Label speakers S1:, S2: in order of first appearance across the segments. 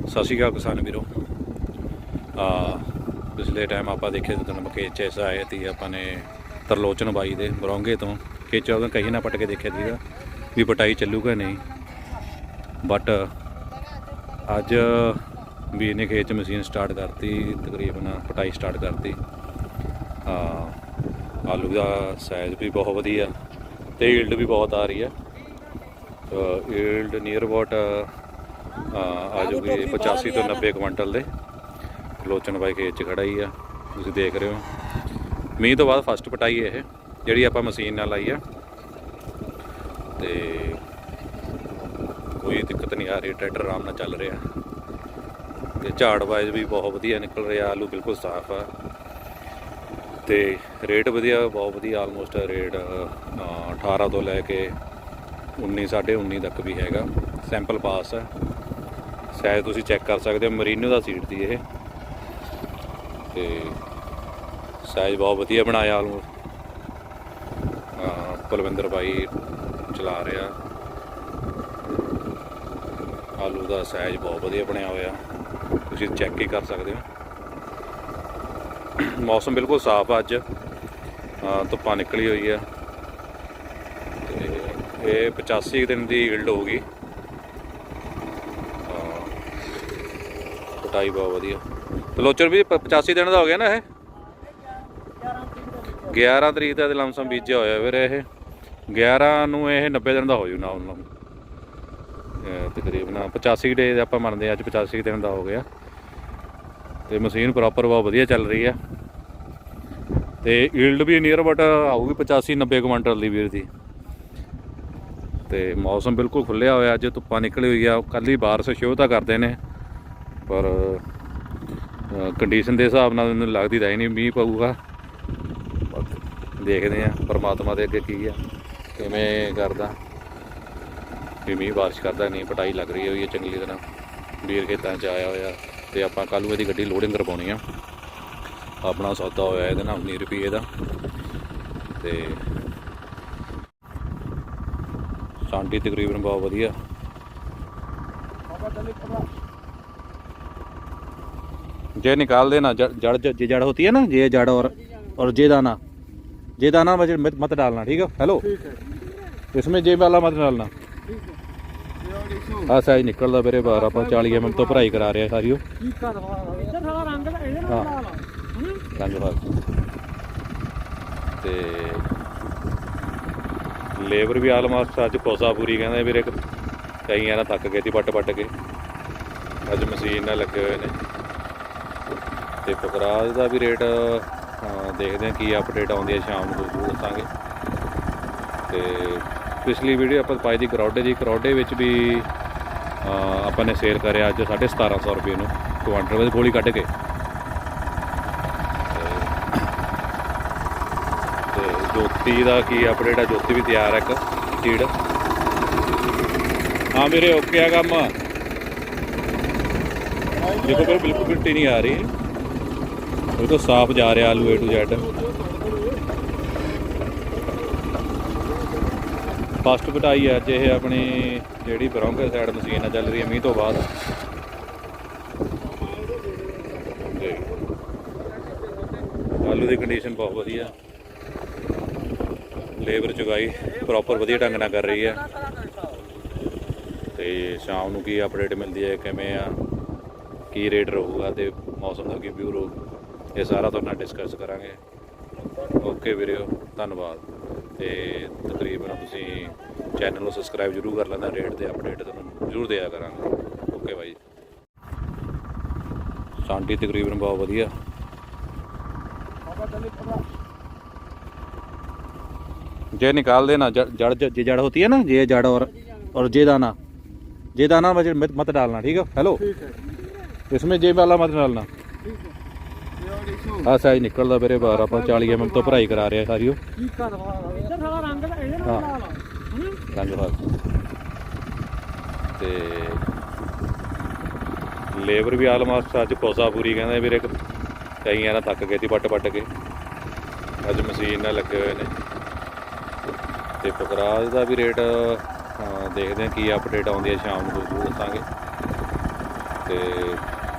S1: ਸਤਿ ਸ਼੍ਰੀ ਅਕਾਲ ਕਿਸਾਨ ਵੀਰੋ। ਆ, ਪਿਛਲੇ ਟਾਈਮ ਆਪਾਂ ਦੇਖਿਆ ਜਦੋਂ ਤੁਹਾਨੂੰ ਚ ਐਸਾ ਆਏ ਤੀ ਆਪਾਂ ਨੇ ਤਰਲੋਚਨ ਬਾਈ ਦੇ ਬਰੋਂਗੇ ਤੋਂ ਖੇਚਾ ਉਹਦਾ ਕਹੀ ਨਾ ਪੱਟ ਕੇ ਦੇਖਿਆ ਸੀਗਾ ਵੀ ਪਟਾਈ ਚੱਲੂਗਾ ਨਹੀਂ। ਬਟ ਅੱਜ ਵੀ ਇਹਨੇ ਖੇਤ ਮਸ਼ੀਨ ਸਟਾਰਟ ਕਰਤੀ, ਤਕਰੀਬਨ ਪਟਾਈ ਸਟਾਰਟ ਕਰਤੀ। ਆ, ਆਲੂ ਦਾ ਸਾਈਜ਼ ਵੀ ਬਹੁਤ ਵਧੀਆ, ਤੇ ਈਲਡ ਵੀ ਬਹੁਤ ਆ ਰਹੀ ਹੈ। ਈਲਡ ਨੀਅਰ ਅਬਾਊਟ ਆ ਜੂਗੀ 85 ਤੋਂ 90 ਕੁਇੰਟਲ ਦੇ। ਲੋਚਨ ਬਾਈ ਖੇਤ ਚ ਖੜਾ ਹੀ ਆ ਤੁਸੀਂ ਦੇਖ ਰਹੇ ਹੋ। ਮੀਂਹ ਤੋਂ ਬਾਅਦ ਫਸਟ ਪਟਾਈ ਇਹ ਜਿਹੜੀ ਆਪਾਂ ਮਸ਼ੀਨ ਨਾਲ ਲਾਈ ਆ। ਤੇ ਕੋਈ ਦਿੱਕਤ ਨਹੀਂ ਆ ਰਹੀ ਟਰੈਕਟਰ ਆਰਾਮ ਨਾਲ ਚੱਲ ਰਿਹਾ। ਤੇ ਝਾੜ ਵਾਈਜ਼ ਵੀ ਬਹੁਤ ਵਧੀਆ ਨਿਕਲ ਰਿਹਾ ਆਲੂ ਬਿਲਕੁਲ ਸਾਫ਼ ਆ। ਤੇ ਰੇਟ ਵਧੀਆ ਬਹੁਤ ਵਧੀਆ ਆਲਮੋਸਟ ਰੇਟ ਅ, 18 ਤੋਂ ਲੈ ਕੇ 19 19.5 ਤੱਕ ਵੀ ਹੈਗਾ। ਸੈਂਪਲ ਪਾਸ ਹੈ। ਸ਼ਾਇਦ ਤੁਸੀਂ ਚੈੱਕ ਕਰ ਸਕਦੇ ਹੋ, ਮਰੀਨੋ ਦਾ ਸੀਟ ਦੀ ਇਹ। ਤੇ ਸਾਈਜ਼ ਬਹੁਤ ਵਧੀਆ ਬਣਾਇਆ ਆਲੂ ਕੁਲਵਿੰਦਰ ਬਾਈ ਚਲਾ ਰਿਹਾ। ਆਲੂ ਦਾ ਸਾਈਜ਼ ਬਹੁਤ ਵਧੀਆ ਬਣਿਆ ਹੋਇਆ। ਤੁਸੀਂ ਚੈੱਕ ਹੀ ਕਰ ਸਕਦੇ ਹੋ। ਮੌਸਮ ਬਿਲਕੁਲ ਸਾਫ਼ ਆ ਅੱਜ। ਧੁੱਪਾਂ ਨਿਕਲੀ ਹੋਈ ਆ। ਇਹ 85 ਦਿਨ ਦੀ ਈਲਡ ਹੋਊਗੀ। ਕਟਾਈ ਬਹੁਤ ਵਧੀਆ। ਤੇ ਲੋਚਰ ਵੀ ਪ- 85 ਦਿਨ ਦਾ ਹੋ ਗਿਆ ਨਾ ਇਹ? 11 ਤਰੀਕ ਦਾ ਲਮਸਮ ਬੀਜਿਆ ਹੋਇਆ ਵੀਰ ਇਹ। 11 ਨੂੰ ਇਹ 90 ਦਿਨ ਦਾ ਹੋ ਜੂ ਨਾ ਉਹਨਾਂ ਨੂੰ ਅਹ ਤਕਰੀਬਨ 85 ਡੇ ਆਪਾਂ ਮੰਨਦੇ ਹਾਂ, ਅੱਜ 85 ਦਿਨ ਦਾ ਹੋ ਗਿਆ। ਤੇ ਮਸ਼ੀਨ ਪ੍ਰੋਪਰ ਬਹੁਤ ਵਧੀਆ ਚੱਲ ਰਹੀ ਆ। ਤੇ ਈਲਡ ਵੀ ਨੀਅਰ ਬਟ ਆਊਗੀ 85 90 ਕੁਇੰਟਲ ਦੀ ਵੀਰ ਦੀ। ਤੇ ਮੌਸਮ ਬਿਲਕੁਲ ਖੁੱਲਿਆ ਹੋਇਆ, ਅੱਜ ਧੁੱਪਾਂ ਨਿਕਲੀ ਹੋਈ ਆ ਕੱਲ ਹੀ ਬਾਰਿਸ਼ ਸ਼ੋਅ ਤਾਂ ਕਰਦੇ ਨੇ, ਪਰ ਕੰਡੀਸ਼ਨ ਦੇ ਹਿਸਾਬ ਨਾਲ ਮੈਨੂੰ ਲੱਗਦੀ ਤਾਂ ਹੀ ਨਹੀਂ, ਮੀਂਹ ਪਊਗਾ। ਦੇਖਦੇ ਆ ਪਰਮਾਤਮਾ ਦੇ ਅੱਗੇ ਕੀ ਆ, ਕਿਵੇਂ ਕਰਦਾ, ਵੀ ਮੀਂਹ ਬਾਰਿਸ਼ ਕਰਦਾ ਨਹੀਂ, ਪਟਾਈ ਲੱਗ ਰਹੀ ਹੋਈ ਹੈ ਚੰਗੀ ਤਰ੍ਹਾਂ, ਵੀਰ ਖੇਤਾਂ 'ਚ ਆਇਆ ਹੋਇਆ, ਤੇ ਆਪਾਂ ਕੱਲ੍ਹ ਨੂੰ ਇਹਦੀ ਗੱਡੀ ਲੋਡਿੰਗ ਕਰਵਾਉਣੀ ਆ। ਆਪਣਾ ਸੌਦਾ ਹੋਇਆ ਇਹਦੇ ਨਾਲ 19 ਰੁਪਏ ਦਾ, ਤੇ ਸਾਂਡੀ ਤਕਰੀਬਨ ਬਹੁਤ ਵਧੀਆ जे निकाल देना जड़ जड़ जे जड़ होती है ना ये जड़ और और जे दाना जे दाना मत मत मत डालना ठीक है हेलो इसमें जे वाला मत डालना ਆ ਸਾਈਜ਼ ਨਿਕਲਦਾ ਵੀਰੇ ਬਾਹਰ ਆਪਾਂ 40 ਐਮਐਮ ਤੋਂ ਭਰਾਈ ਕਰਾ ਰਿਹਾ ਸਾਰੀ ਉਹ
S2: ਇੱਧਰ ਸਾਲਾ ਰੰਗ ਦਾ ਇਹਦੇ ਨਾਲ
S1: ਹਾਂ।
S2: ਲਾਲ ਆ ਹਨਾ
S1: ਰੰਗ ਬਾਰ ਤੇ ਲੇਬਰ ਵੀ ਆਲਮੋਸਟ ਅੱਜ ਕੋਸਾ ਪੂਰੀ ਕਹਿੰਦੇ ਵੀਰੇ ਕਈਆਂ ਨਾਲ ਤੱਕ ਗਏ ਸੀ ਵੱਟ ਵੱਟ ਕੇ। ਅੱਜ ਮਸ਼ੀਨ ਨਾਲ ਲੱਗੇ ਹੋਏ ਨੇ। ਤੇ ਪਕਰਾਜ ਦਾ ਵੀ ਰੇਟ ਦੇਖਦੇ ਹਾਂ ਕੀ ਅਪਡੇਟ ਆਉਂਦੀ ਹੈ ਸ਼ਾਮ ਨੂੰ, ਜ਼ਰੂਰ ਦੱਸਾਂਗੇ। ਤੇ ਪਿਛਲੀ ਵੀਡੀਓ ਆਪਾਂ ਪਾਈ ਦੀ ਕਰੌਡੇ ਦੀ। ਕਰੌਡੇ ਵਿੱਚ ਵੀ ਆਪਾਂ ਨੇ ਸੇਲ ਕਰਿਆ ਅੱਜ 1750 ਰੁਪਏ ਨੂੰ। ਕੁਆਂਟਲ ਵਿੱਚ ਗੋਲੀ ਕੱਢ ਕੇ ਤੇ ਜੋਤੀ ਦਾ ਕੀ ਅਪਡੇਟ ਆ? ਜੋਤੀ ਵੀ ਤਿਆਰ ਹੈ ਇੱਕ ਸੀਡ ਹਾਂ ਵੀਰੇ ਓਕੇ ਆ ਕੰਮ। ਦੇਖੋ ਫਿਰ ਬਿਲਕੁਲ ਮਿੱਟੀ ਨਹੀਂ ਆ ਰਹੀ। ਉਹ ਬਿਲਕੁਲ ਸਾਫ਼ ਜਾ ਰਿਹਾ ਆਲੂ A to Z ਫਸਟ ਵਟਾਈ ਅੱਜ ਇਹ ਆਪਣੀ ਜਿਹੜੀ ਬਰੌਂਕੇ ਸਾਈਡ ਮਸ਼ੀਨ ਆ, ਚੱਲ ਰਹੀ ਹੈ ਮੀਂਹ ਤੋਂ ਬਾਅਦ। ਆਲੂ ਦੀ ਕੰਡੀਸ਼ਨ ਬਹੁਤ ਵਧੀਆ। ਲੇਬਰ ਚੁਗਾਈ ਪ੍ਰੋਪਰ ਵਧੀਆ ਢੰਗ ਨਾਲ ਕਰ ਰਹੀ ਹੈ। ਤੇ ਸ਼ਾਮ ਨੂੰ ਕੀ ਅਪਡੇਟ ਮਿਲਦੀ ਹੈ, ਕਿਵੇਂ ਆ, ਕੀ ਰੇਟ ਰਹੂਗਾ ਤੇ ਮੌਸਮ ਦਾ ਕੀ ਵਿਊ ਰਹੂ ਇਹ ਸਾਰਾ ਤੁਹਾਡੇ ਨਾਲ ਡਿਸਕਸ ਕਰਾਂਗੇ। ਓਕੇ ਵੀਰਿਓ ਧੰਨਵਾਦ। ਤੇ ਤਕਰੀਬਨ ਤੁਸੀਂ ਚੈਨਲ ਨੂੰ ਸਬਸਕ੍ਰਾਈਬ ਜਰੂਰ ਕਰ ਲੈਣਾ ਰੇਟ ਦੇ ਅਪਡੇਟ ਤੁਹਾਨੂੰ ਜਰੂਰ ਦਿਆ ਕਰਾਂਗੇ। ਓਕੇ ਬਾਈ। ਸਾਂਟੀ ਤਕਰੀਬਨ ਬਹੁਤ ਵਧੀਆ। जे निकाल देना जड़ जड़ जे जड़ होती है ना ये जड़ और और जे दाना जे दाना मत मत- मत डालना ठीक है हेलो इसमें जे वाला मत डालना ਆ ਸਾਈਜ਼ ਨਿਕਲਦਾ ਵੀਰੇ ਬਾਹਰ ਆਪਾਂ 40 ਐਮਐਮ ਤੋਂ ਭਰਾਈ ਕਰਾ ਰਿਹਾ ਸਾਰੀ ਉਹ
S2: ਚੀਕਾ ਦਵਾ ਇੱਧਰ ਸਾਲਾ ਰੰਗ ਦਾ ਇਹਦੇ ਨਾਲ
S1: ਹਾਂ।
S2: ਲਾਲ ਆ ਹਨਾ
S1: ਰੰਗ ਬਾਰ ਤੇ ਲੇਬਰ ਵੀ ਆਲਮੋਸਟ ਅੱਜ ਕੋਸਾ ਪੂਰੀ ਕਹਿੰਦੇ ਵੀਰੇ ਕਈਆਂ ਨਾਲ ਤੱਕ ਗਏ ਸੀ ਪੱਟ ਪੱਟ ਕੇ ਅੱਜ ਮਸ਼ੀਨ ਨਾਲ ਲੱਗੇ ਹੋਏ ਨੇ ਤੇ ਪਕਰਾਜ ਦਾ ਵੀ ਰੇਟ ਦੇਖਦੇ ਹਾਂ ਕੀ ਅਪਡੇਟ ਆਉਂਦੀ ਹੈ ਸ਼ਾਮ ਨੂੰ, ਜ਼ਰੂਰ ਦੱਸਾਂਗੇ। ਤੇ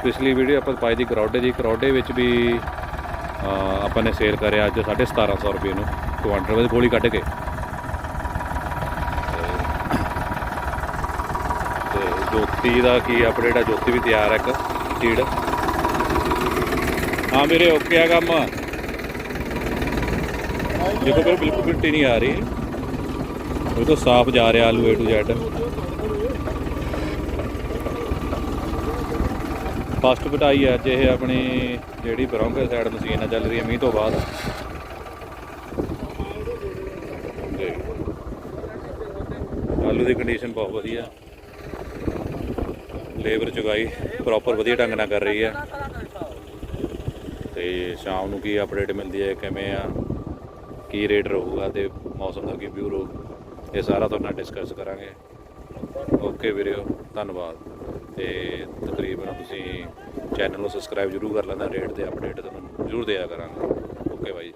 S1: ਪਿਛਲੀ ਵੀਡੀਓ ਆਪਾਂ ਪਾਈ ਦੀ ਕਰੌਡੇ ਦੀ ਕਰੌਡੇ ਵਿੱਚ ਵੀ ਆਪਾਂ ਨੇ ਸੇਲ ਕਰਿਆ ਅੱਜ 1750 ਰੁਪਏ ਨੂੰ ਕੁਆਂਟਲ ਵਿੱਚ ਗੋਲੀ ਕੱਢ ਕੇ। ਤੇ ਜੋਤੀ ਦਾ ਕੀ ਅਪਡੇਟ ਆ? ਜੋਤੀ ਵੀ ਤਿਆਰ ਹੈ ਇੱਕ ਸੀਡ ਹਾਂ ਮੇਰੇ ਓਕੇ ਆ ਕੰਮ। ਦੇਖੋ ਫਿਰ ਬਿਲਕੁਲ ਮਿੱਟੀ ਨਹੀਂ ਆ ਰਹੀ। ਬਿਲਕੁਲ ਸਾਫ਼ ਜਾ ਰਿਹਾ ਆਲੂ A to Z ਫਸਟ ਕਟਾਈ ਅੱਜ ਇਹ ਆਪਣੀ ਜਿਹੜੀ ਬਰੌਂਕਰ ਸਾਈਡ ਮਸ਼ੀਨ ਆ, ਚੱਲ ਰਹੀ ਹੈ ਮੀਂਹ ਤੋਂ ਬਾਅਦ। ਆਲੂ ਦੀ ਕੰਡੀਸ਼ਨ ਬਹੁਤ ਵਧੀਆ। ਲੇਬਰ ਚੁਗਾਈ ਪ੍ਰੋਪਰ ਵਧੀਆ ਢੰਗ ਨਾਲ ਕਰ ਰਹੀ ਹੈ ਤੇ ਸ਼ਾਮ ਨੂੰ ਕੀ ਅਪਡੇਟ ਮਿਲਦੀ ਹੈ ਕਿਵੇਂ ਆ, ਕੀ ਰੇਟ ਰਹੂਗਾ ਤੇ ਮੌਸਮ ਦਾ ਕੀ ਵਿਊ ਰਹੂ ਇਹ ਸਾਰਾ ਤੁਹਾਡੇ ਨਾਲ ਡਿਸਕਸ ਕਰਾਂਗੇ। ਓਕੇ ਵੀਰਿਓ, ਧੰਨਵਾਦ। ਤੇ ਤਕਰੀਬਨ ਤੁਸੀਂ ਚੈਨਲ ਨੂੰ ਸਬਸਕ੍ਰਾਈਬ ਜ਼ਰੂਰ ਕਰ ਲੈਣਾ ਰੇਟ ਤੇ ਅਪਡੇਟ ਤੁਹਾਨੂੰ ਜ਼ਰੂਰ ਦਿਆ ਕਰਾਂਗਾ। Okay bye.